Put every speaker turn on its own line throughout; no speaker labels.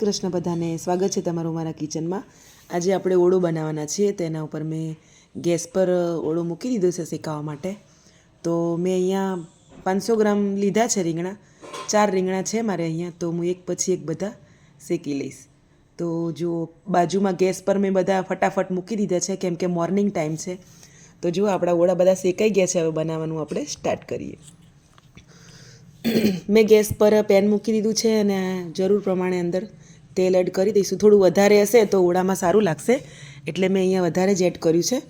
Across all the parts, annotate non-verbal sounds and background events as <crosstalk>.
કૃષ્ણ બધાને સ્વાગત છે તમારું મારા કિચનમાં. આજે આપણે ઓળો બનાવવાના છીએ, તેના ઉપર મેં ગેસ પર ઓળો મૂકી દીધો છે શેકાવા માટે. તો મેં અહીંયા પાંચસો ગ્રામ લીધા છે રીંગણા. ચાર રીંગણા છે મારે અહીંયા, તો હું એક પછી એક બધા શેકી લઈશ. તો જો બાજુમાં ગેસ પર મેં બધા ફટાફટ મૂકી દીધા છે, કેમ કે મોર્નિંગ ટાઈમ છે. તો જો આપણા ઓળા બધા શેકાઈ ગયા છે. હવે બનાવવાનું આપણે સ્ટાર્ટ કરીએ. મેં ગેસ પર પેન મૂકી દીધું છે અને જરૂર પ્રમાણે અંદર તેલ એડ કરી દઈશું. થોડું વધારે હશે તો ઓળામાં સારું લાગશે. એટલે મેં અહીંયા વધારે જ એડ કર્યું છે.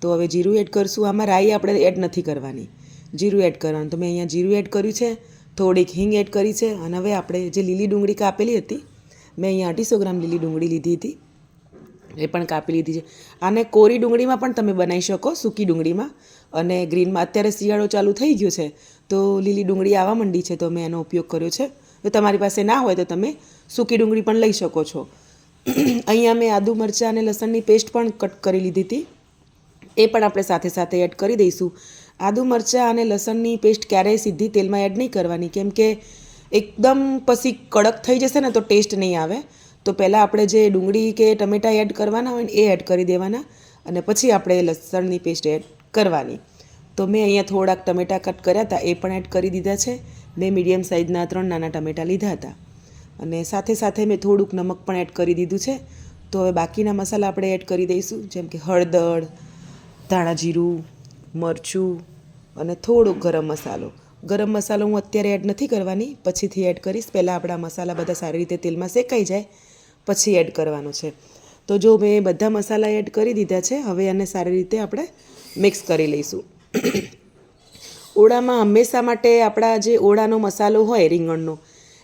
તો હવે જીરું એડ કરીશું. આમાં રાઈ આપણે એડ નથી કરવાની. જીરું એડ કરવાનું. તો મેં અહીંયા જીરું એડ કર્યું છે. થોડીક હિંગ એડ કરી છે. અને હવે આપણે જે લીલી ડુંગળી કાપેલી હતી, મેં અહીંયા અઢીસો ગ્રામ લીલી ડુંગળી લીધી હતી. એ પણ કાપી લીધી છે. આને કોરી ડુંગળીમાં પણ તમે બનાવી શકો, સૂકી ડુંગળીમાં. અને ગ્રીનમાં અત્યારે શિયાળો ચાલુ થઈ ગયો છે. તો લીલી ડુંગળી આવવા માંડી છે. તો મેં એનો ઉપયોગ કર્યો છે. જો તમારી પાસે ના હોય તો તમે સૂકી ડુંગળી પણ લઈ શકો છો. અહીંયા મેં આદુ મરચાં અને લસણની પેસ્ટ પણ કટ કરી લીધી હતી. એ પણ આપણે સાથે સાથે એડ કરી દઈશું. આદુ મરચાં અને લસણની પેસ્ટ ક્યારેય સીધી તેલમાં એડ નહીં કરવાની, કેમ કે એકદમ પછી કડક થઈ જશે ને તો ટેસ્ટ નહીં આવે. તો પહેલાં આપણે જે ડુંગળી કે ટમેટાં એડ કરવાના હોય ને એ એડ કરી દેવાના અને પછી આપણે લસણની પેસ્ટ એડ કરવાની. તો મેં અહીંયા થોડાક ટમેટાં કટ કર્યા હતા, એ પણ એડ કરી દીધા છે. મેં મીડિયમ સાઇઝના ત્રણ નાના ટમેટાં લીધા હતા. અને સાથે સાથે મેં થોડુંક નમક પણ એડ કરી દીધું છે. તો હવે બાકીના મસાલા આપણે એડ કરી દઈશું. જેમ કે હળદર, ધાણા જીરું, મરચું અને થોડુંક ગરમ મસાલો. ગરમ મસાલો હું અત્યારે એડ નથી કરવાની. પછીથી એડ કરીશ. પહેલાં આપણા મસાલા બધા સારી રીતે તેલમાં શેકાઈ જાય. પછી એડ કરવાનું છે. તો જો મેં બધા મસાલા એડ કરી દીધા છે, હવે આને સારી રીતે આપણે મિક્સ કરી લઈશું. ઓળામાં હંમેશા માટે આપણા જે ઓળાનો મસાલો હોય રીંગણનો,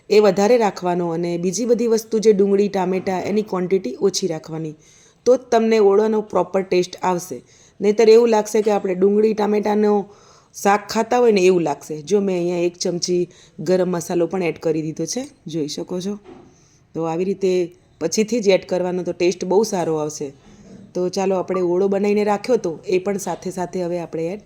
એ વધારે રાખવાનો અને બીજી બધી વસ્તુ જે ડુંગળી, ટામેટાં, એની ક્વોન્ટિટી ઓછી રાખવાની. તો જ તમને ઓળાનો પ્રોપર ટેસ્ટ આવશે. નહીંતર એવું લાગશે કે આપણે ડુંગળી, ટામેટાનો શાક ખાતા હોય ને એવું લાગશે. જો મેં અહીંયા એક ચમચી ગરમ મસાલો પણ એડ કરી દીધો છે, જોઈ શકો છો. તો આવી રીતે પછીથી જ એડ કરવાનો તો ટેસ્ટ બહુ સારો આવશે. તો ચાલો આપણે ઓળો બનાવીને રાખ્યો તો એ પણ સાથે સાથે હવે આપણે એડ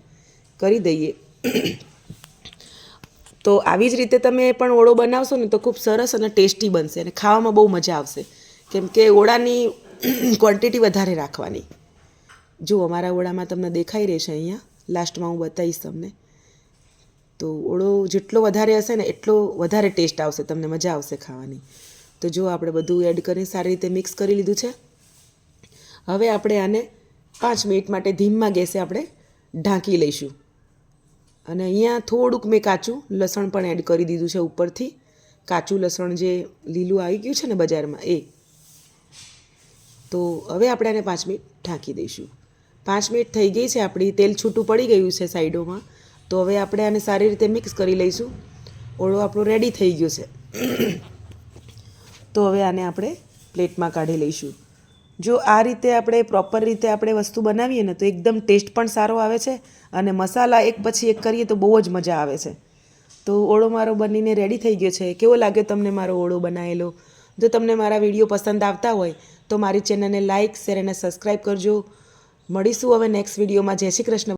કરી દઈએ. <coughs> તો આવી જ રીતે તમે પણ ઓળો બનાવશો ને તો ખૂબ સરસ અને ટેસ્ટી બનશે અને ખાવામાં બહુ મજા આવશે. કેમ કે ઓળાની <coughs> ક્વોન્ટિટી વધારે રાખવાની. જો અમારા ઓળામાં તમને દેખાઈ રહેશે અહીંયા લાસ્ટમાં હું બતાવીશ તમને. તો ઓળો જેટલો વધારે હશે ને એટલો વધારે ટેસ્ટ આવશે, તમને મજા આવશે ખાવાની. તો જો આપણે બધું એડ કરી સારી રીતે મિક્સ કરી લીધું છે. હવે આપણે આને પાંચ મિનિટ માટે ધીમમાં ગેસે આપણે ઢાંકી લઈશું. અને અહીંયા થોડુંક મેં કાચું લસણ પણ એડ કરી દીધું છે ઉપરથી. કાચું લસણ જે લીલું આવી ગયું છે ને બજારમાં, એ. તો હવે આપણે આને પાંચ મિનિટ ઢાંકી દઈશું. પાંચ મિનિટ થઈ ગઈ છે, આપણી તેલ છૂટું પડી ગયું છે સાઈડોમાં. તો હવે આપણે આને સારી રીતે મિક્સ કરી લઈશું. ઓળો આપણો રેડી થઈ ગયો છે. તો હવે આને આપણે પ્લેટમાં કાઢી લઈશું. જો આ રીતે આપણે પ્રોપર રીતે આપણે વસ્તુ બનાવીએ ને તો એકદમ ટેસ્ટ પણ સારો આવે છે અને મસાલા એક પછી એક કરીએ તો બહુ જ મજા આવે છે. તો ઓળો મારો બનીને રેડી થઈ ગયો છે. કેવો લાગ્યો તમને મારો ઓળો બનાવેલો જો તમને મારા વીડિયો પસંદ આવતા હોય તો મારી ચેનલને લાઇક શેર અને સબસ્ક્રાઈબ કરજો. મળીશું હવે નેક્સ્ટ વિડીયોમાં જય શ્રી કૃષ્ણ.